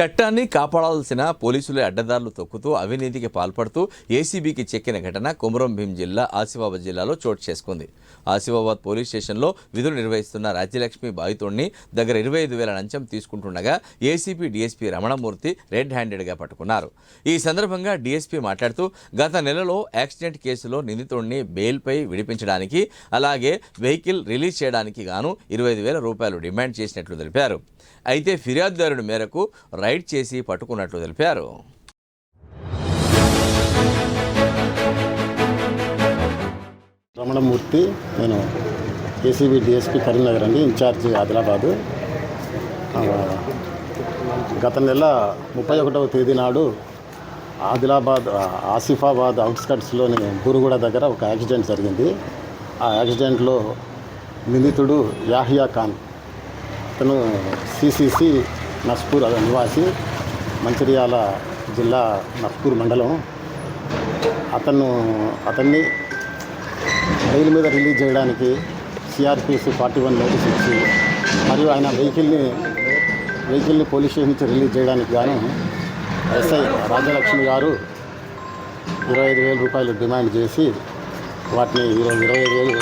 చట్టాన్ని కాపాడాల్సిన పోలీసులు అడ్డదారులు తొక్కుతూ అవినీతికి పాల్పడుతూ ఏసీబీకి చెక్కిన ఘటన కొమరం భీం జిల్లా ఆసిఫాబాద్ జిల్లాలో చోటు చేసుకుంది. ఆసిఫాబాద్ పోలీస్ స్టేషన్లో విధులు నిర్వహిస్తున్న రాజ్యలక్ష్మి బాధితుడిని దగ్గర ఇరవై ఐదు వేల లంచం తీసుకుంటుండగా ఏసీపీ డీఎస్పీ రమణమూర్తి రెడ్ హ్యాండెడ్గా పట్టుకున్నారు. ఈ సందర్భంగా డీఎస్పీ మాట్లాడుతూ గత నెలలో యాక్సిడెంట్ కేసులో నిందితుడిని బెయిల్పై విడిపించడానికి అలాగే వెహికల్ రిలీజ్ చేయడానికి గాను ఇరవై ఐదు వేల రూపాయలు డిమాండ్ చేసినట్లు తెలిపారు. అయితే ఫిర్యాదుదారుడి మేరకు రైడ్ చేసి పట్టుకున్నట్లు తెలిపారు. రమణమూర్తి నేను ఏసీబీ డిఎస్పీ కరీంనగర్ అండి ఇన్ఛార్జ్ ఆదిలాబాదు. గత నెల ముప్పై ఒకటవ తేదీ నాడు ఆదిలాబాద్ ఆసిఫాబాద్ అవుట్స్కట్స్లోని బురుగుడ దగ్గర ఒక యాక్సిడెంట్ జరిగింది. ఆ యాక్సిడెంట్లో నిందితుడు యాహియా ఖాన్. అతను సిసిసి నస్పూర్ నివాసి మంచిర్యాల జిల్లా నస్పూర్ మండలం. అతను అతన్ని బెయిల్ మీద రిలీజ్ చేయడానికి సిఆర్పిసి ఫార్టీ వన్ నోటీస్ ఇచ్చి మరియు ఆయన వెహికల్ని వెహికల్ని పోలీస్ స్టేషన్ నుంచి రిలీజ్ చేయడానికి గాను ఎస్ఐ రాజలక్ష్మి గారు ఇరవై ఐదు వేల రూపాయలు డిమాండ్ చేసి వాటిని ఈరోజు ఇరవై ఐదు వేలు